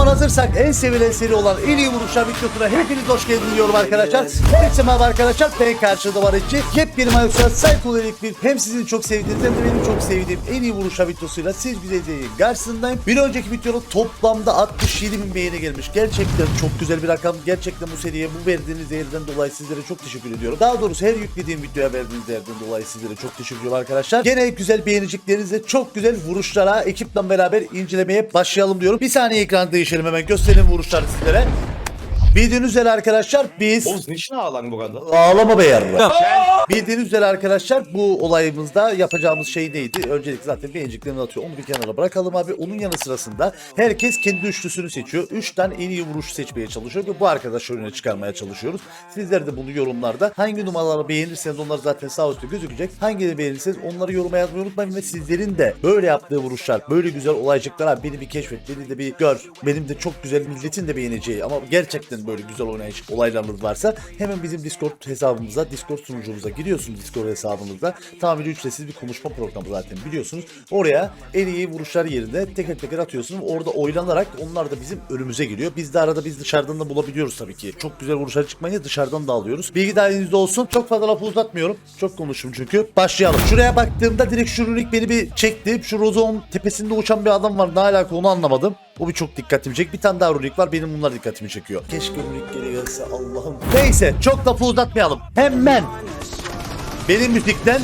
zaman hazırsak en sevilen seri olan en iyi vuruşlar videosuna hepiniz hoş geldiniz diyorum arkadaşlar. Hepsi merhaba arkadaşlar. Ben karşıda var içi. Yepyeni Mayoksa Psycho'lik bir hem sizin çok sevdiğiniz hem de benim çok sevdiğim en iyi vuruşlar videosuyla siz güzelceğin karşısındayım. Bir önceki videonun toplamda 67 bin beğeni gelmiş. Gerçekten çok güzel bir rakam. Gerçekten bu seriye bu verdiğiniz değerden dolayı sizlere çok teşekkür ediyorum. Daha doğrusu her yüklediğim videoya verdiğiniz değerden dolayı sizlere çok teşekkür ediyorum arkadaşlar. Gene güzel beğeneceklerinizle çok güzel vuruşlara ekiple beraber incelemeye başlayalım diyorum. Bir saniye ekran değişelim hemen gösterelim vuruşları sizlere. Bildiğiniz üzere arkadaşlar biz Oğlum niçin ağlan bu kadar? Ağlama be yarra. Bildiğiniz üzere arkadaşlar bu olayımızda yapacağımız şey neydi? Öncelikle zaten beğeniciklerini atıyor. Onu bir kenara bırakalım abi. Onun yanı sırasında herkes kendi üçlüsünü seçiyor. Üç tane en iyi vuruş seçmeye çalışıyor ve bu arkadaşı önüne çıkarmaya çalışıyoruz. Sizler de bunu yorumlarda hangi numaraları beğenirseniz onlar zaten sağ üstte gözükecek. Hangileri beğenirseniz onları yoruma yazmayı unutmayın ve sizlerin de böyle yaptığı vuruşlar, böyle güzel olaycıklar abi beni bir keşfet, beni de bir gör. Benim de çok güzel milletin de beğeneceği ama gerçekten böyle güzel oynayış olaylarınız varsa hemen bizim Discord hesabımıza, Discord sunucumuza giriyorsunuz Discord hesabımızda. Tamamıyla ücretsiz bir konuşma programı zaten biliyorsunuz. Oraya en iyi vuruşlar yerine teker teker atıyorsunuz. Orada oylanarak onlar da bizim önümüze geliyor. Biz de arada biz dışarıdan da bulabiliyoruz tabii ki. Çok güzel vuruşlar çıkmayınca dışarıdan da alıyoruz. Bilgi dahilinizde olsun. Çok fazla lafı uzatmıyorum. Çok konuştum çünkü. Başlayalım. Şuraya baktığımda direkt şu beni bir çekti. Şu Rozon tepesinde uçan bir adam var. Ne alaka onu anlamadım. O bir çok dikkatimi çek. Bir tane daha runik var. Benim bunlar dikkatimi çekiyor. Keşke runik geri gelse Allah'ım. Neyse çok lafı uzatmayalım. Hemen benim müzikten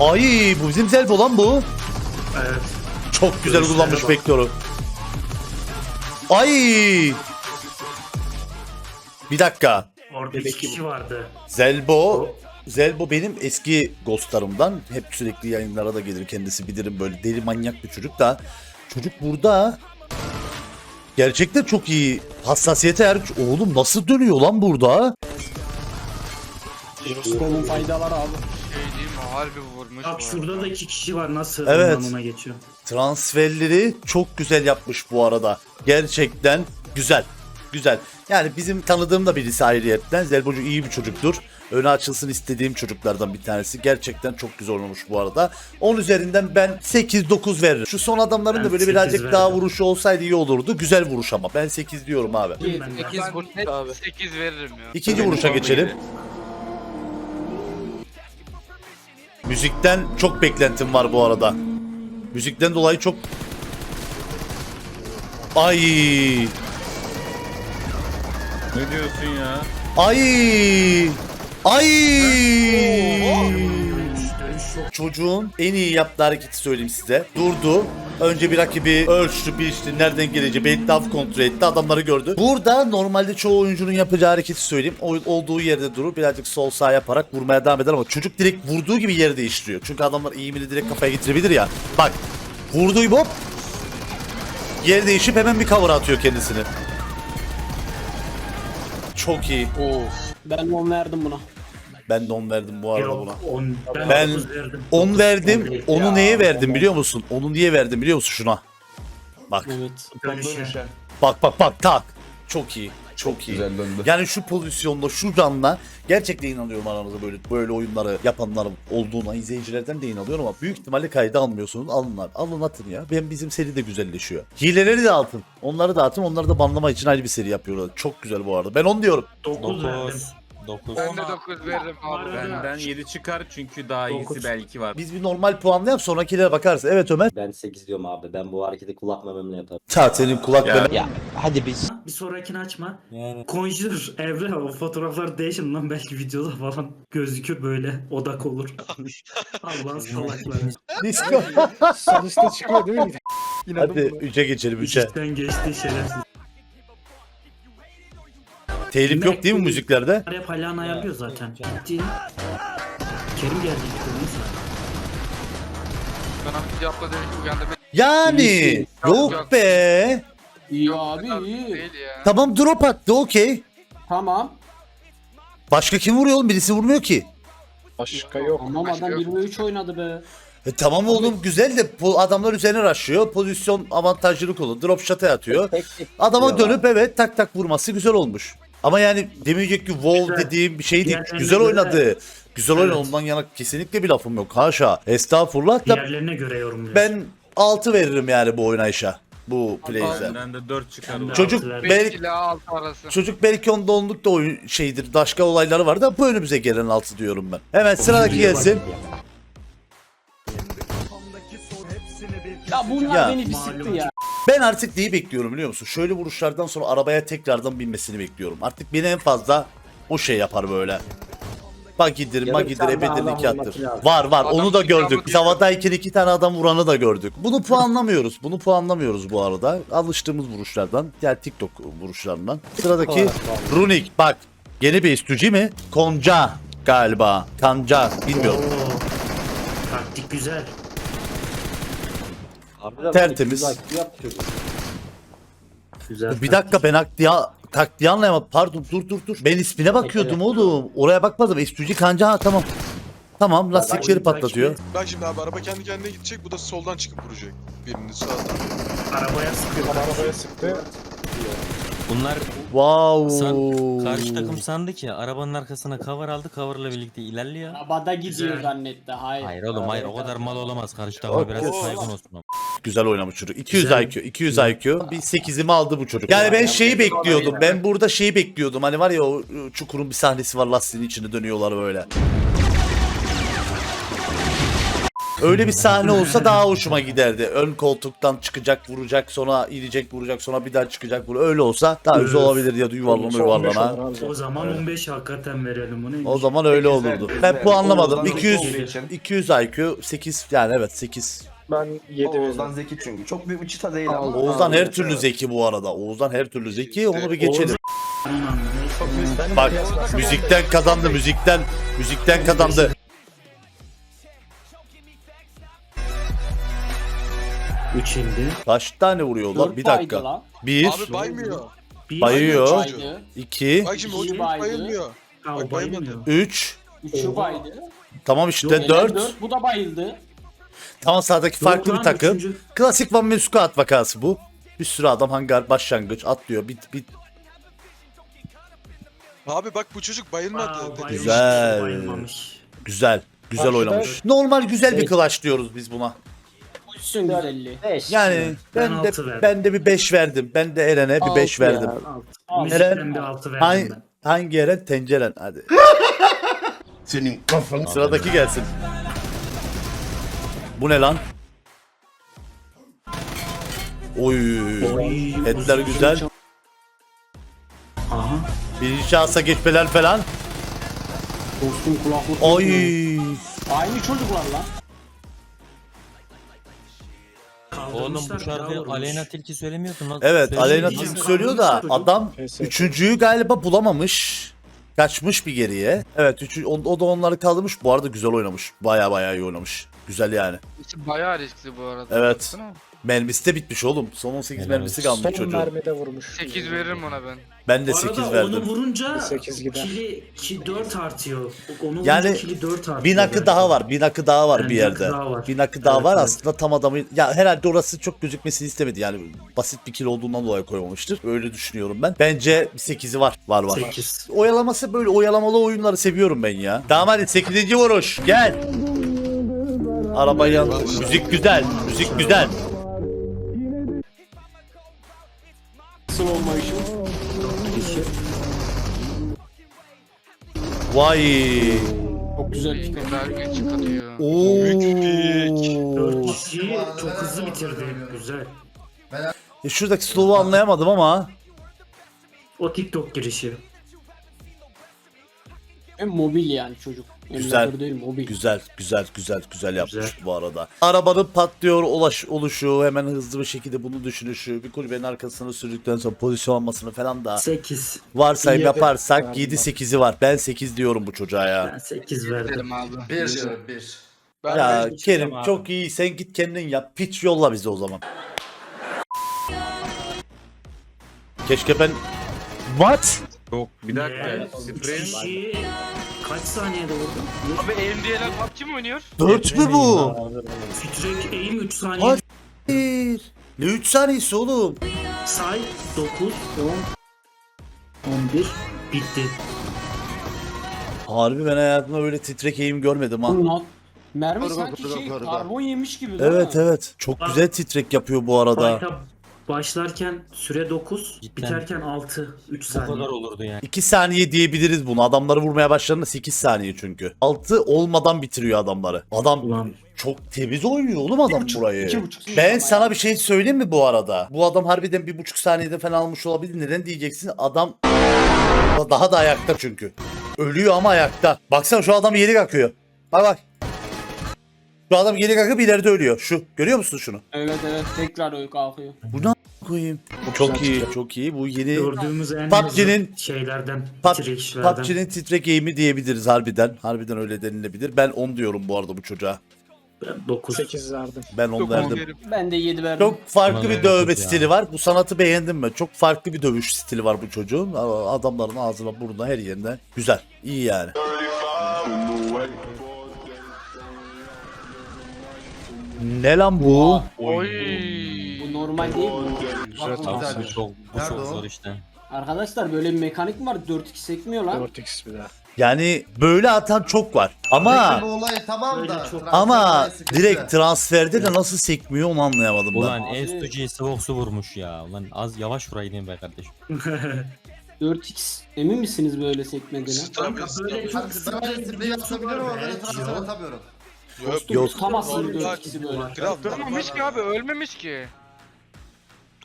Ay bu bizim Zelbo lan bu. Evet. Çok güzel kullanmış bak. Vektör'ü. Ay. Bir dakika. Orada iki kişi vardı. Zelbo Zelbo benim eski ghostlarımdan. Hep sürekli yayınlara da gelir kendisi bilirim böyle deli manyak bir çocuk da. Çocuk burada gerçekten çok iyi hassasiyete ermiş. Oğlum nasıl dönüyor lan burada? Jiroskopun faydaları abi. Şey diyeyim mi? Harbi vurmuş. Bak bu şurada da iki kişi var nasıl Evet. ondan ona geçiyor. Transferleri çok güzel yapmış bu arada. Gerçekten güzel. Güzel. Yani bizim tanıdığım da birisi ayrıyetten. Zelbocu iyi bir çocuktur. Öne açılsın istediğim çocuklardan bir tanesi. Gerçekten çok güzel olmuş bu arada. 10 üzerinden ben 8-9 veririm. Şu son adamların Ben da böyle 8 birazcık daha verdim. vuruşu olsaydı iyi olurdu. Güzel vuruş ama. Ben 8 diyorum abi. Ben de. 8 vur abi. 8 veririm ya. İkinci vuruşa geçelim. Müzikten çok beklentim var bu arada. Müzikten dolayı çok... Ay. Ne diyorsun ya? Ay! Ay! Çocuğun en iyi yaptığı hareketi söyleyeyim size. Durdu. Önce bir rakibi ölçtü, biçti, nereden geleceği, etrafı kontrol etti, adamları gördü. Burada normalde çoğu oyuncunun yapacağı hareketi söyleyeyim. O, olduğu yerde durur, birazcık sol sağ yaparak vurmaya devam eder ama çocuk direkt vurduğu gibi yeri değiştiriyor. Çünkü adamlar eğimini direkt kafaya getirebilir ya. Bak, vurduğu gibi hop, yer değişip hemen bir cover atıyor kendisini. Çok iyi. Ben 10 verdim buna. Ben de 10 verdim bu arada Yok, buna. on, ben, Ben dokuz verdim. 10 Dokuz, verdim. on değil. Onu neye verdim biliyor musun? Onu niye verdim biliyor musun şuna? Bak. Evet. Dönüşe. Bak bak bak tak. Çok iyi. Çok iyi. Güzel döndü. Yani şu pozisyonda şu canla gerçekten inanıyorum aranızda böyle böyle oyunları yapanlar olduğuna izleyicilerden de inanıyorum ama büyük ihtimalle kayda almıyorsunuz. Alın abi. Alın atın ya. Ben bizim seri de güzelleşiyor. Hileleri de atın. Onları da atın. Onları da banlama için ayrı bir seri yapıyorlar. Çok güzel bu arada. Ben 10 diyorum. 9 verdim. 9. Ben de 9 veririm abi. Ben- Benden 7 çıkar çünkü daha iyisi Dokuz. belki var. Biz bir normal puanlayalım sonrakilere bakarız. Evet Ömer. Ben 8 diyorum abi. Ben bu hareketi kulak mememle yaparım. Ta senin kulakların. Ya hadi biz. Bir sonrakini açma. Yani. Conjure evre o fotoğraflar değişin lan belki videoda falan gözükür böyle odak olur. Allah'ın salakları. Disco. Sonuçta çıkıyor değil mi? Hadi 3'e geçelim 3'e. İçten geçti şerefsiz. Telif yok değil mi müziklerde? Hep hala ayarlıyor zaten. Gitti. Kerim geldi. Bir. Yani yok be. İyi abi iyi. Değil ya. Tamam drop attı okey. Tamam. Başka kim vuruyor oğlum? Birisi vurmuyor ki. Başka yok. Tamam Başka adam yok. 23 oynadı be. E tamam oğlum güzel de bu adamlar üzerine raşlıyor. Pozisyon avantajlılık olur. Drop shot'a atıyor. Tek tek Adama dönüp evet tak tak vurması güzel olmuş. Ama yani demeyecek ki wow Güzel. dediğim bir şey değil. Güzel göre- oynadı. Güzel oynadı Evet. ondan yana kesinlikle bir lafım yok. Haşa. Estağfurullah da Diğerlerine göre yorumluyor. ben 6 veririm yani bu oynayışa. Bu play'e. Benden de 4 çıkar. Ben Çocuk altı verdim. 5 belki ile 6 arası. Çocuk belki onda onluk da oyun şeydir. Başka olayları var da bu önümüze gelen altı diyorum ben. Hemen sıradaki gelsin. Ya bunlar Ya. beni bir sıktı ya. Ben artık neyi bekliyorum biliyor musun? Şöyle vuruşlardan sonra arabaya tekrardan binmesini bekliyorum. Artık beni en fazla o şey yapar böyle. Bagidir, magidir, tane ebedir, adam nikahtır. lazım. Var var Adam onu da nikahı gördük. Biz diyor. havadayken iki tane adam vuranı da gördük. Bunu puanlamıyoruz. Bunu puanlamıyoruz bu arada. Alıştığımız vuruşlardan. Diğer TikTok vuruşlarından. Sıradaki Runik. Bak. Yeni bir üstücü mi? Konca galiba. Kanca. Bilmiyorum. Oo. Taktik güzel. Harbiden Tertemiz. güzel. Bir dakika ben akdiya taktiği anlayamadım. Pardon dur dur dur. Ben ismine bakıyordum oğlum. Oraya bakmadım. Üstücü kanca ha tamam. Tamam lastikleri patlatıyor. Bak şimdi abi araba kendi kendine gidecek. Bu da soldan çıkıp vuracak. Birini sağdan. Arabaya sıkıyor. Arabaya sıktı. Bunlar Wow. san, karşı takım sandı ki arabanın arkasına cover aldı. Cover'la birlikte ilerliyor. Arabada gidiyor Güzel. zannetti. Hayır. Hayır oğlum hayır o kadar mal olamaz. Karşı takıma biraz saygın olsun. ama. Güzel oynamış çocuk. 200 Güzel. IQ, 200 IQ. Bir 8'imi aldı bu çocuk. Yani ben şeyi bekliyordum. Ben burada şeyi bekliyordum. Hani var ya o çukurun bir sahnesi var lastiğin içinde dönüyorlar böyle. Öyle bir sahne olsa daha hoşuma giderdi. Ön koltuktan çıkacak, vuracak, sonra inecek, vuracak, sonra bir daha çıkacak. vur- Öyle olsa daha güzel olabilir ya da yuvarlana yuvarlana. O zaman 15 hakikaten verelim bunu. O zaman öyle olurdu. Ben bu anlamadım. Oğuz'dan 200 zeki olduğu için. 200 IQ 8 yani evet 8. Ben 7 Oğuz'dan zeki çünkü. Çok büyük bir çıta değil ama. Oğuzhan her türlü zeki bu arada. Oğuzhan her türlü zeki. Onu bir geçelim. Oğuz- Bak müzikten kazandı müzikten müzikten kazandı. Üç indi. Kaç tane vuruyorlar? Dört Bir baydı dakika. lan. Bir, Abi baymıyor. Bir Bayıyor. Baydı. iki, Bak şimdi o İyi çocuk baydı. bayılmıyor. Ha, o Bak, bayılmadı. bayılmıyor. üç. Üçü Oha. baydı. Tamam işte Gelen dört. dört. Bu da bayıldı. Tamam sağdaki Yok farklı bir lan, takım. üçüncü. Klasik Van Mesukat vakası bu. Bir sürü adam hangar başlangıç atlıyor. Bit bit. Abi bak bu çocuk bayılmadı. Aa, bayılmış, Güzel. bayılmamış. Güzel. Güzel Karşıda- oynamış. Normal güzel bir clutch diyoruz biz buna. Uçsun güzelliği. 5. Yani Ben ben de altı verdim. ben de bir 5 verdim. Ben de Eren'e bir 5 Altı ya. verdim. Alt. Al. Müzikten bir altı verdim Hangi, ben. hangi Eren? Tenceren hadi. Senin kafanı. Sıradaki gelsin. Bu ne lan? Oy. Oy, Etler uzun güzel. çal- Aha. Birinci şahsa geçmeler falan. Dostum kulaklık. Oy. Aynı çocuklar lan. Oğlum bu şarkıyı. Aleyna Tilki söylemiyordu. Nasıl Evet? Aleyna Tilki söylüyor da adam üçüncüyü galiba bulamamış. Kaçmış bir geriye. Evet üçü, o, o da onları kaldırmış. Bu arada güzel oynamış. Baya baya iyi oynamış. Güzel yani. Bayağı riskli bu arada. Evet. Baksana. Mermisi de bitmiş oğlum. Son 18 Helal mermisi olsun. kalmış Son çocuğun. mermide vurmuş. 8 veririm ona ben. Ben de Bu 8 arada verdim. onu vurunca Sekiz gider. kili, ki 4 artıyor. Onu Yani vurunca kili 4 artıyor. Bir nakı daha var. Bir nakı daha var Yani bir bir nakı yerde. daha var. Bir nakı daha Evet, var evet. aslında tam adamı. Ya herhalde orası çok gözükmesini istemedi. Yani basit bir kill olduğundan dolayı koymamıştır. Öyle düşünüyorum ben. Bence bir 8'i var. Var var. 8. Oyalaması böyle oyalamalı oyunları seviyorum ben ya. Hadi 8. vuruş. Gel. Arabayı yan. Müzik güzel. Müzik güzel. Slow motion. Vay. Çok güzel bir çıkartıyor. Oo. 4 kişiyi çok hızlı bitirdi. Güzel. Ya şuradaki slow'u anlayamadım ama. O TikTok girişi. Hem mobil yani çocuk. Güzel. Emülatör değil mobil. Güzel, güzel, güzel, güzel yapmış Güzel. bu arada. Arabanın patlıyor ulaş, oluşu, hemen hızlı bir şekilde bunu düşünüşü, bir kulübenin arkasına sürdükten sonra pozisyon almasını falan da 8. varsayım yaparsak Galiba. 7-8'i var. Ben 8 diyorum bu çocuğa ya. Ben 8 verdim. Derim abi. Bir diyorum bir. Ben Ya beş Kerim çok iyi sen git kendin yap. Pitch yolla bize o zaman. Keşke ben... What? Yok bir dakika. Sprey. Kaç saniyede vurdun? Abi MDL'ler PUBG mi oynuyor? 4 mü bu? Titrek aim 3 saniye. Hayır. Ne 3 saniyesi oğlum? Say 9, 10, 11. Bitti. Harbi ben hayatımda böyle titrek eğim görmedim ha. Mermi sanki şey karbon yemiş gibi değil Evet mi? evet. Çok güzel titrek yapıyor bu arada. Fight'a başlarken süre 9, Cidden. biterken 6. 3 Bu saniye. kadar olurdu yani. 2 saniye diyebiliriz bunu. Adamları vurmaya başladığında 8 saniye çünkü. 6 olmadan bitiriyor adamları. Adam Ulan çok temiz oynuyor oğlum adam burayı. iki buçuk Ben sana bir şey söyleyeyim mi bu arada? Bu adam harbiden bir buçuk saniyede falan almış olabilir. Neden diyeceksin? Adam daha da ayakta çünkü. Ölüyor ama ayakta. Baksana şu adam yeri kalkıyor. Bak bak. Şu adam geri kalkıp ileride ölüyor. Şu. Görüyor musun şunu? Evet evet tekrar öyle kalkıyor. Bu ne koyayım? Çok iyi. Çok iyi. Bu yeni gördüğümüz en PUBG'nin- şeylerden. PUBG'nin titrek eğimi diyebiliriz harbiden. Harbiden öyle denilebilir. Ben 10 diyorum bu arada bu çocuğa. 9. 8 verdim. Ben 10 verdim. Ben de 7 verdim. Çok farklı Bana bir dövme çok ya. stili var. Bu sanatı beğendim mi? Çok farklı bir dövüş stili var bu çocuğun. Adamların ağzına, burnuna, her yerine. Güzel. İyi yani. Ne lan bu? Oy. Bu normal değil mi? Güzel, Bak, tamam. Bu çok, bu Nerede çok o? zor işte. Arkadaşlar böyle bir mekanik mi var 4x sekmiyor lan. 4x bir daha. Yani böyle atan çok var. Ama olay tamam da. çok- ama direkt transferde de nasıl sekmiyor onu anlayamadım ben. Ulan Abi- Estuji'yi Svox'u vurmuş ya. Ulan az yavaş vuraydın be kardeşim. 4x emin misiniz böyle sekmediğine? Kanka böyle çok Ben sıkıntı öyle sprey yapabiliyorum ama böyle transfer Yok. atamıyorum. Yok. Yok. Tutamazsın Yok. 4x'i böyle. Kral Ölmemiş ki abi ölmemiş ki.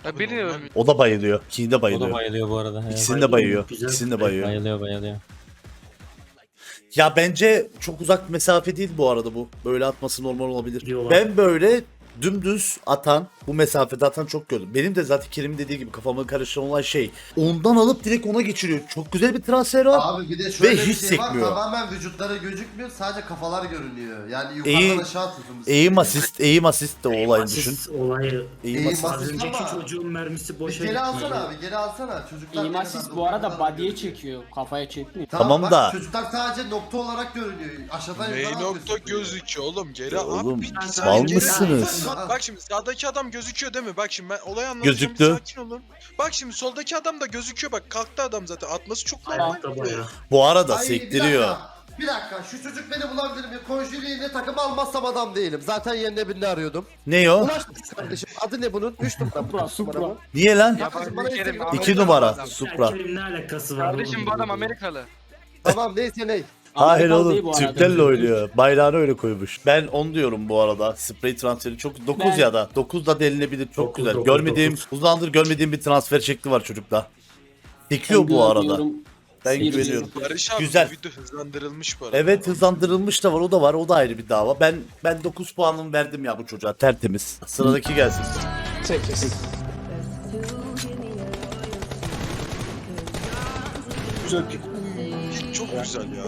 Ya. O da bayılıyor. Kini de O da bayılıyor. bayılıyor bu arada. Evet. İkisini de bayıyor. Güzel. İkisini de bayıyor. Bayılıyor bayılıyor. Ya bence çok uzak mesafe değil bu arada bu. Böyle atması normal olabilir. Diyorlar. Ben böyle dümdüz atan, bu mesafede atan çok gördüm. Benim de zaten Kerim'in dediği gibi kafamı karıştıran olay şey. Ondan alıp direkt ona geçiriyor. Çok güzel bir transfer var. Abi bir de şöyle Ve bir hiç şey var. sekmiyor. Tamamen vücutları gözükmüyor. Sadece kafalar görünüyor. Yani Eğim- yukarıdan aşağı tutulmuş. Eğim asist, eğim asist de o olayın düşün. Asist olayı. Eğim Eğim asist. Az asist önceki ama- çocuğun mermisi boşa geri gitti. alsana abi geri alsana. Çocuklar kadar assist bu arada body'ye çekiyor. Kafaya çekmiyor. Tamam bak, da- Çocuklar sadece nokta olarak görünüyor. Aşağıdan yukarı nokta gözüküyor. oğlum geri abi. oğlum, mal geri mısınız? al. Bak şimdi sağdaki adam gözüküyor değil mi? Bak şimdi ben olayı anlatacağım. Gözüktü. bir Sakin olun. Bak şimdi soldaki adam da gözüküyor bak kalktı adam zaten atması çok normal. Bayağı. Bu arada Ay, bir sektiriyor. dakika, Bir dakika şu çocuk beni bulabilir mi? Konjüriyle takım almazsam adam değilim. Zaten yerine birini arıyordum. Ne o? Ulaştık kardeşim. Adı ne bunun? 3 numara. Supra, Supra. Niye lan? Kardeşim, bana İki numara. Supra. Kerim ne alakası var? Kardeşim oğlum bu adam? Amerikalı. Tamam neyse ney. Hayır Amerikalı değil oğlum bu arada. Türklerle oynuyor. Bayrağını öyle koymuş. Ben 10 diyorum bu arada. Spray transferi çok 9 Ben- ya da 9 da denilebilir. Çok Dokuz, güzel. dokuz, görmediğim dokuz. uzandır görmediğim bir transfer şekli var çocukta. Sekiyor Ben bu arada. güveniyorum. Ben Bir- güveniyorum. Barış abi Güzel. bu video hızlandırılmış bu arada. Evet hızlandırılmış da var o da var o da ayrı bir dava. Ben ben 9 puanımı verdim ya bu çocuğa tertemiz. Sıradaki gelsin. Güzel pick. Güzel ya.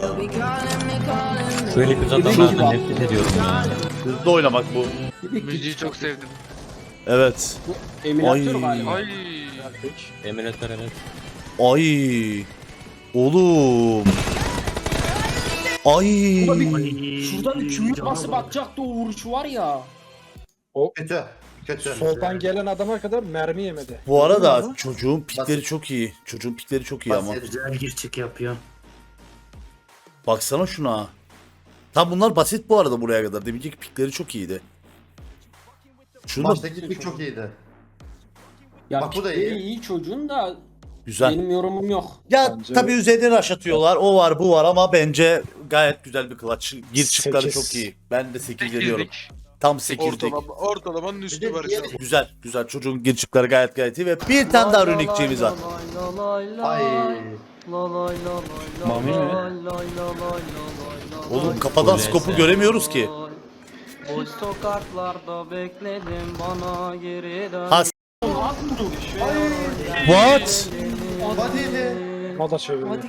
Şöyle bir adamlardan nefret ediyorum ya. Hızlı oynamak bu. Müziği çok sevdim. Evet. Emülatör Ay. galiba. Ay. Emülatör evet. Ay. Oğlum. Ay. Şuradan bir kümür cana basıp atacaktı o vuruşu var ya. Kötü. Kötü. Soldan gelen adama kadar mermi yemedi. Bu arada çocuğun pikleri çok iyi. Çocuğun pikleri çok iyi ama. Basit. Güzel gir çık yapıyor. Baksana şuna. Tam bunlar basit bu arada buraya kadar. Deminki pikleri çok iyiydi. Şunu da Baştaki pik çok iyiydi. Ya Bak bu da iyi. iyi çocuğun da güzel. benim yorumum yok. Ya Bence- tabii üzerine rush atıyorlar. O var bu var ama bence gayet güzel bir clutch. Gir çıkları Sekiz. çok iyi. Ben de 8 veriyorum. Sekizlik. Tam 8'lik. Ortalama, ortalamanın üstü Barış abi. Güzel güzel çocuğun gir çıkları gayet gayet iyi ve bir tane daha runikçiğimiz var. Ay. Mami mi? Oğlum kafadan skopu göremiyoruz ki. Boş sokaklarda bekledim bana geri dön. Ha s- What?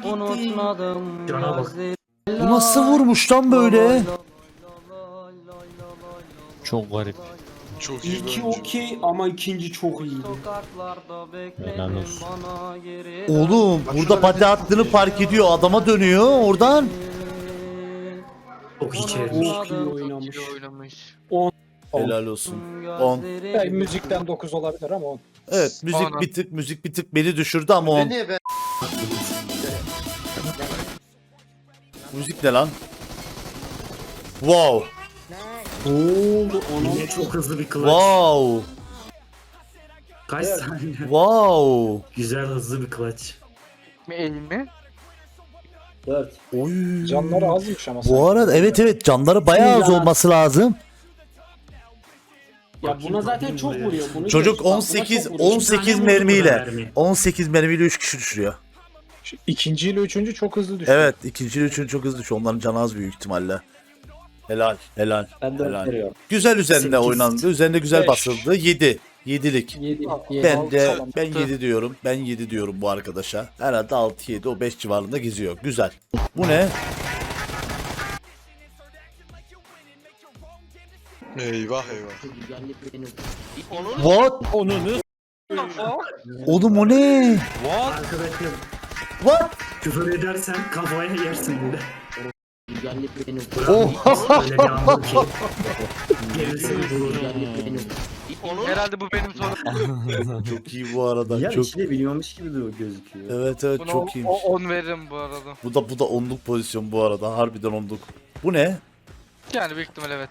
Unutmadım bak. gözleri. Bu nasıl vurmuş lan böyle? Çok garip. Çok iyi bir İlki oyuncu. okey ama ikinci çok iyiydi. Sokaklarda Helal bekledim olsun. bana geri dön. Oğlum burada pati attığını fark ediyor. Adama dönüyor oradan. Çok iyi çevirmiş. Çok iyi oynamış. İyi oynamış. Helal olsun. On. Yani müzikten 9 olabilir ama 10. Evet müzik Aynen. bir tık müzik bir tık beni düşürdü ama on. niye ben? Müzik ne lan? Wow. Ona? Yine çok hızlı bir kılıç. Wow. Kaç saniye? Wow. Güzel hızlı bir kılıç. Mi el mi? 4. Oy. Canları azmış ama. Bu sanki. arada evet evet canları bayağı az Ya. olması lazım. Ya buna zaten çok vuruyor. Bunu Çocuk geç. Bak, buna 18 çok vuruyor. 18 tane vurdu mermiyle mermi. 18 mermiyle 3 kişi düşürüyor. Şu İkinci ile üçüncü çok hızlı düşüyor. Evet ikinci ile üçüncü çok hızlı düşüyor. Onların canı az büyük ihtimalle. Helal helal. Ben 4 Helal. Güzel üzerinde Sekiz. oynandı. Üzerinde güzel Beş. basıldı. 7. 7'lik. Yedi, yedi. Ben de Altı. ben 7 diyorum. Ben 7 diyorum bu arkadaşa. Herhalde 6 7 o 5 civarında geziyor. Güzel. Bu ne? Eyvah eyvah. What? Oğlum o ne? Arkadaşım What? küfür edersen kafaya yersin böyle. Oh. Öyle bir anlam ki. Gerisini vurur. Herhalde bu benim sorum. Çok iyi bu arada. Ya çok. içinde biliyormuş gibi de gözüküyor. Evet evet Buna çok iyiymiş. 10 veririm bu arada. Bu da bu da onluk pozisyon bu arada. Harbiden onluk. Bu ne? Yani büyük ihtimal evet.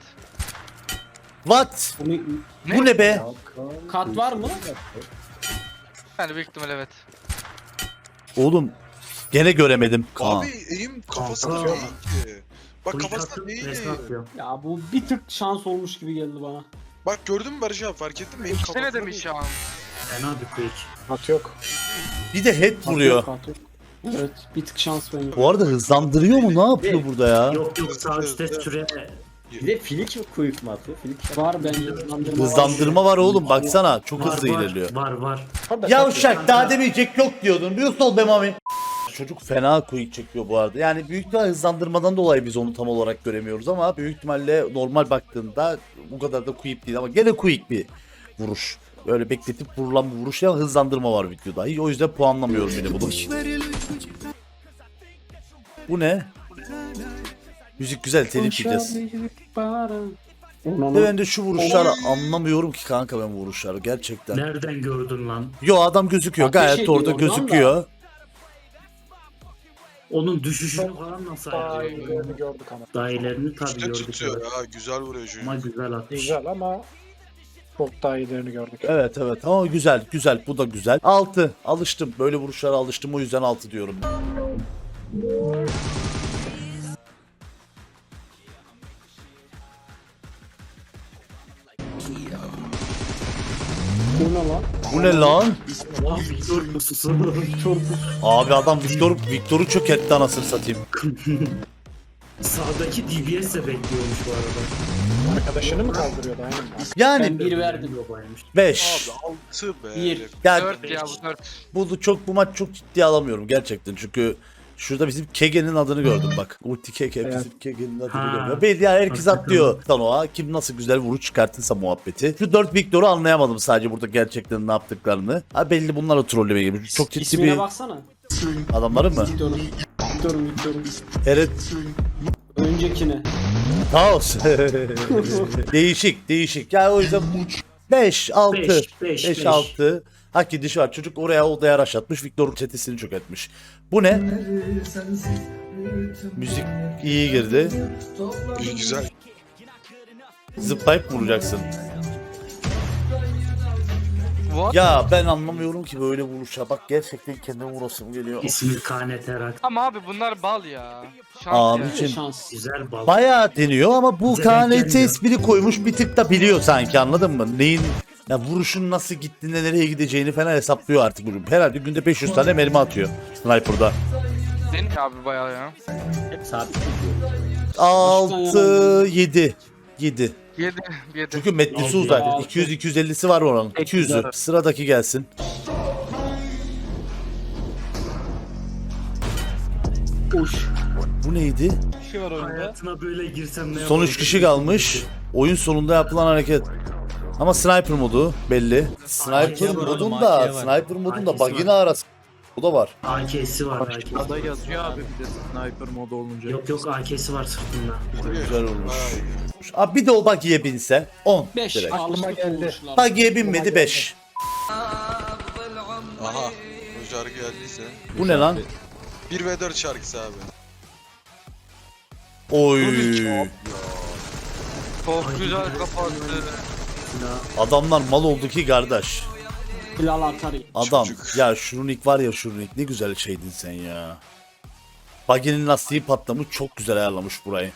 What? Bunu Bu ne be? kat var mı? Yani büyük ihtimal evet. Oğlum gene göremedim. Kaan. Abi eğim kafasına Kanka. değil ki. Bak atıp değil. Ya bu bir tık şans olmuş gibi geldi bana. Bak gördün mü Barış abi fark ettin mi? Eğim İkisine kafasına demiş değil. ya. Fena bir quick. At yok. Bir de head vuruyor. Yok, yok. Evet bir tık şans bence. Bu arada hızlandırıyor mu? Ne yapıyor burada ya? Yok yok sağ üstte süre Bir de filik mi quick mi atıyor? Filik Var bence hızlandırma var. Hızlandırma var oğlum baksana. Çok var, hızlı var, ilerliyor. Var var. Hadi Yavşak daha demeyecek yok diyordun. Bir sol be mami. Çocuk fena quick çekiyor bu arada. Yani büyük ihtimal hızlandırmadan dolayı biz onu tam olarak göremiyoruz ama büyük ihtimalle normal baktığında bu kadar da quick değil ama gene quick bir vuruş. Böyle bekletip vurulan bir vuruş ya hızlandırma var videoda. Hiç O yüzden puanlamıyorum yine bunu. Bu ne? Müzik güzel telif Ve ben de şu vuruşları anlamıyorum ki kanka ben vuruşları gerçekten. Nereden gördün lan? Yo adam gözüküyor Ateş gayet orada ondan da. Onun düşüşünü falan nasıl Daha ayarlıyor? ilerini gördük ama. Daha ilerini tabii Üstte gördük. tutuyor evet. ya. Güzel vuruyor. Ama güzel atmış. Güzel ama çok daha ilerini gördük. Evet evet ama güzel güzel bu da güzel. 6 alıştım böyle vuruşlara alıştım o yüzden 6 diyorum. Bu ne lan? Bu ne lan? Victor pususu. Abi adam Victor Victor'u çökertti anasını satayım. Sağdaki DBS de bekliyormuş bu arada. Arkadaşını mı kaldırıyordu aynen. Yani Ben bir verdim. Yobaymış. 5. Abi 6 be. Bir. Yani 4 ya bu 4. bu çok bu maç çok ciddiye alamıyorum gerçekten çünkü Şurada bizim Kege'nin adını gördüm bak. Ulti Kege Evet. bizim Kege'nin adını Ha. gördüm. Belli ya herkes atlıyor Tanoa. Kim nasıl güzel vuruş çıkartırsa muhabbeti. Şu 4 Victor'u anlayamadım sadece burada gerçekten ne yaptıklarını. Ha belli bunlar o trollemeye gibi. Çok ciddi İsmine bir baksana. adamların mı? Victor'un. Victor'un Victor'un. Evet. Öncekine. Kaos. değişik, değişik. Ya o yüzden 5, 6, Beş, beş, 5, beş. 6. Hak ediş var. Çocuk oraya odaya rush atmış. Victor çetesini çökertmiş. Bu ne? Müzik iyi girdi. İyi güzel. Zıplayıp vuracaksın? What? Ya ben anlamıyorum ki böyle vuruşa. Bak gerçekten kendime vurasım geliyor. İsmi Kane Terak. Ama abi bunlar bal ya. Şans Abi için- Şans. Güzel bal. Bayağı deniyor ama bu Bize KNT denk gelmiyor. espri koymuş bir tık da biliyor sanki anladın mı? Neyin ya vuruşun nasıl gittiğinde nereye gideceğini falan hesaplıyor artık bu. Herhalde günde 500 tane mermi atıyor sniper'da. Deniyor abi bayağı ya. hep sabit tutuyor. 6 7 7. 7 7. Çünkü metresi Altı, uzak. altı. 200 250'si var oranın. 200'ü. Sıradaki gelsin. Uş. Bu neydi? Hayatına böyle girsem ne Son 3 kişi kalmış. Oyun sonunda yapılan hareket. Ama sniper modu belli. Sniper AK var modun oğlum, da AK var. sniper modun da AK'si var. bug'ine arası. Bu da var. AK'si var AK'si. Ada yazıyor abi bir de sniper modu olunca. Yok yok AK'si var sırtında. Güzel olmuş. Abi bir de o buggy'e binse 10 5. direkt. Aklıma geldi. Buggy'e binmedi 5. Aha. Bu şarkı geldiyse. Bu ne lan? 1 ve 4 şarkısı abi. Oy. Çok güzel kapattı. Adamlar mal oldu ki kardeş. Bilal Atari. Adam Çocuk. ya Şurunik var ya Şurunik ne güzel şeydin sen ya. Bagenin lastiği patlamış çok güzel ayarlamış burayı.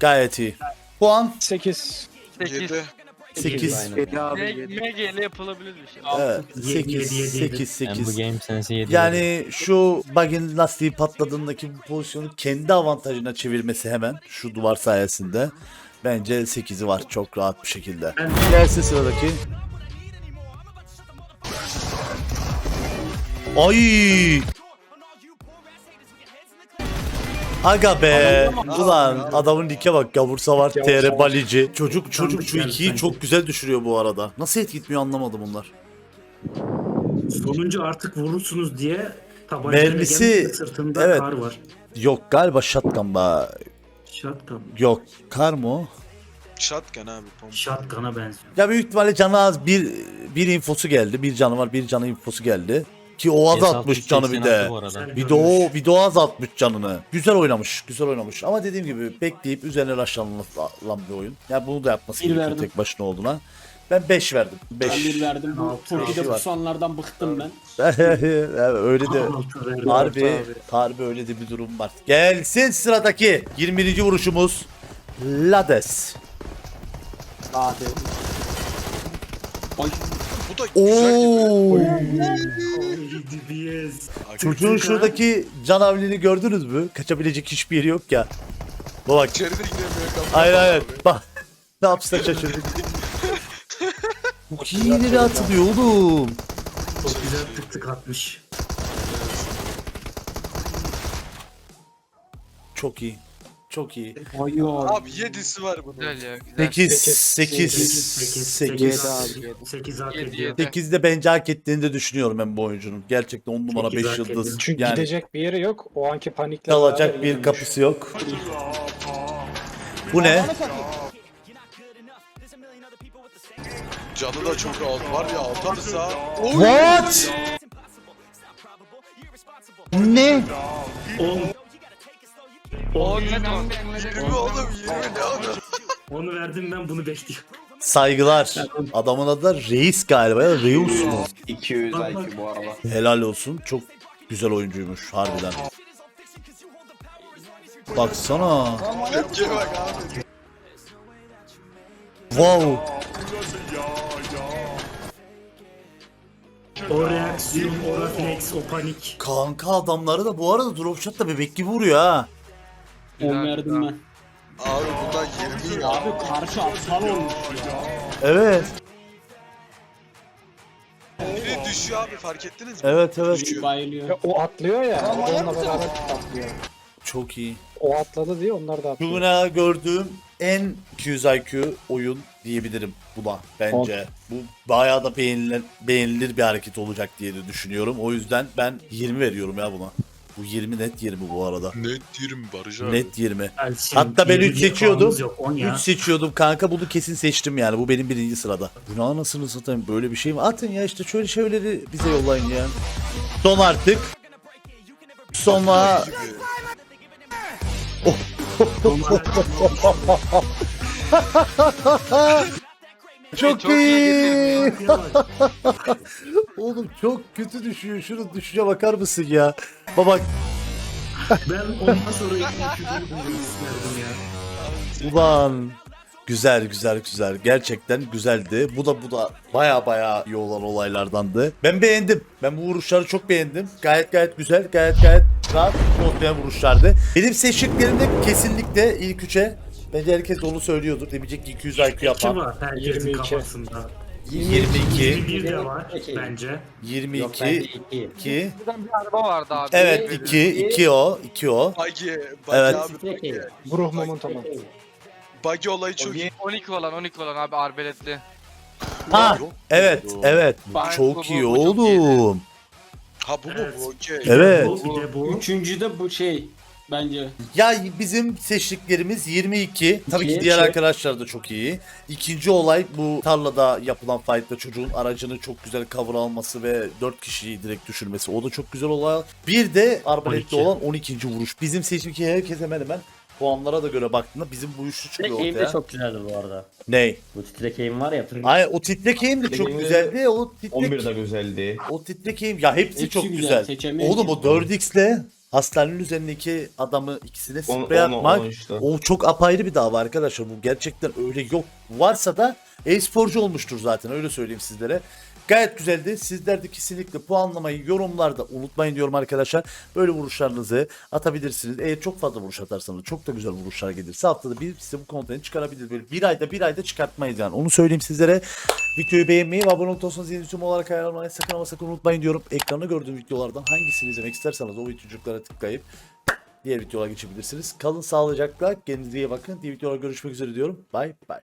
Gayet iyi. Puan 8. 8. 7. 8. MG ile yapılabilir bir şey. Evet, Yedi, 8 yedi, yedi, 8 Ben bu 8. game senesi 7 Yani şu bagin lastiği patladığındaki bu pozisyonu kendi avantajına çevirmesi hemen şu duvar sayesinde bence 8'i var çok rahat bir şekilde. Gelsin sıradaki. Ay! Aga be. Ulan adamın dike bak gavursa var TR balici. Çocuk çocuk şu ikiyi çok güzel düşürüyor bu arada. Nasıl et gitmiyor anlamadım onlar. Sonuncu artık vurursunuz diye tabancayla Mermisi- sırtında evet. kar var. Yok galiba shotgun ba. Shotgun. Yok kar mı o? Shotgun abi. Pompa. Shotgun'a benziyor. Ya büyük ihtimalle canı az bir bir infosu geldi. Bir canı var bir canı infosu geldi. Ki o az atmış canı bir de. Bu. Bir de o, bir de o az atmış canını. Güzel oynamış, güzel oynamış. Ama dediğim gibi bekleyip üzerine raşlanılan bir oyun. Ya bunu da yapması Bir gerekiyor verdim. tek başına olduğuna. Ben 5 verdim. Ben 5. bir verdim. Bu Türkiye'de altı var. pusanlardan bıktım ben. öyle de harbi, harbi öyle de bir durum var. Gelsin sıradaki 20. vuruşumuz. Lades. Hadi. Ay, Bu da güzel gibi. Oo. DBS. Çocuğun şuradaki canavlini gördünüz mü? Kaçabilecek hiçbir yeri yok ya. Bak İçeri de giremiyor kapı. Hayır hayır. Bak. ne yapsa şaşırdık. Çok iyi ileri atılıyor oğlum. Çok güzel tık tık atmış. Çok iyi. Çok iyi. ay ya. Abi 7'si var bunun. Güzel ya. Güzel. 8 Sekiz, 8 8 8 8 hak Yedi, ediyor. yedi. 8 de bence hak ettiğini de düşünüyorum ben bu oyuncunun. Gerçekten 10 numara Sekiz 5 hak yıldız. ediyor. Çünkü Yani gidecek bir yeri yok. O anki panikle kalacak beraber bir yenilmiş. kapısı yok. Bu ne? Canı da çok alt var ya atarsa. What? Ne? 10 O net o. 20 oğlum 20 ne oğlum? onu verdim ben bunu bekliyorum. Saygılar. Adamın adı da Reis galiba ya. Reus mu? 200 Bak, bak. bu arada. Helal olsun. Çok güzel oyuncuymuş harbiden. Baksana. Tepkiye bak abi. Wow. O reaksiyon, o refleks, o panik. Kanka adamları da bu arada drop shot da bebek gibi vuruyor ha. 10 verdim ben. Abi bundan 20 ya. Abi karşı aptal olmuş ya. Evet. Biri düşüyor abi fark ettiniz mi? Evet evet. Düşüyor. Ya, Bayılıyor. o atlıyor ya. Onunla beraber atlıyor. Çok iyi. O atladı diye onlar da atlıyor. Bugüne gördüğüm en 200 IQ oyun diyebilirim buna bence. Bu bayağı da beğenilir, beğenilir bir hareket olacak diye de düşünüyorum. O yüzden ben 20 veriyorum ya buna. Bu 20 net 20 bu arada. Net 20 Barış abi. Net 20. Yani senin Hatta ben 3 yirmi seçiyordum. Yok, 10 ya. 3 seçiyordum kanka bunu kesin seçtim yani. Bu benim birinci sırada. Bu ne anasını satayım böyle bir şey mi? Atın ya işte şöyle şeyleri bize yollayın ya. Son artık. Sonra çok Çok iyi. Oğlum çok kötü düşüyor. Şunun düşüşe bakar mısın ya? Baba Ben ondan sonra ikinci bunu isterdim ya. Ulan güzel güzel güzel gerçekten güzeldi. Bu da bu da baya baya iyi olan olaylardandı. Ben beğendim. Ben bu vuruşları çok beğendim. Gayet gayet güzel. Gayet gayet rahat olmayan vuruşlardı. Benim seçtiklerimde kesinlikle ilk üçe Bence herkes onu söylüyordur. Demeyecek ki 200 IQ İki yapan. var herkesin 22. kafasında. 22, 21 de var bence. Yok 22, bence 2. 2. Buradan bir araba vardı abi. Evet 2, 2 o, 2 o. Bagi, Bagi Evet. abi. Peki. Bruh momentumu. Bagi olayı çok iyi. 12 olan 12 olan abi arbeletli. Ha, evet, evet. Çok iyi oğlum. Ha bu mu Evet. bu okey. Evet. Bu, bir de bu. Üçüncü de bu şey. Bence. Ya bizim seçtiklerimiz 22. Tabii ki diğer şey- arkadaşlar da çok iyi. İkinci olay bu tarlada yapılan fight'ta çocuğun aracını çok güzel cover alması ve 4 kişiyi direkt düşürmesi. O da çok güzel olay. Bir de arbaletli 12. olan 12. vuruş. Bizim seçtiğimiz herkes hemen hemen puanlara da göre baktığında bizim bu üçlü çıkıyor aim de ortaya. çok güzeldi bu arada. Ney? Bu titrek aim var ya. pırın- Ay o titrek aim de çok Titrek aim de güzeldi. O titrek 11'de güzeldi. O titrek aim ya hepsi, Hepsi çok güzel, güzel. Oğlum o 4x'le hastanenin üzerindeki adamı ikisine On- sprey onu- atmak onu işte. o çok apayrı bir dava arkadaşlar. Bu gerçekten öyle yok. Varsa da e-sporcu olmuştur zaten öyle söyleyeyim sizlere. Gayet güzeldi. Sizler de kesinlikle puanlamayı yorumlarda unutmayın diyorum arkadaşlar. Böyle vuruşlarınızı atabilirsiniz. Eğer çok fazla vuruş atarsanız çok da güzel vuruşlar gelirse haftada bir size bu konteni çıkarabilir. Böyle bir ayda bir ayda çıkartmayız yani. Onu söyleyeyim sizlere. Videoyu beğenmeyi ve abone olursanız yeni tüm olarak ayarlamayı sakın ama sakın unutmayın diyorum. Ekranda gördüğüm videolardan hangisini izlemek isterseniz o videocuklara tıklayıp diğer videolara geçebilirsiniz. Kalın sağlıcakla. Kendinize iyi bakın. Diğer videolarda görüşmek üzere diyorum. Bye bye.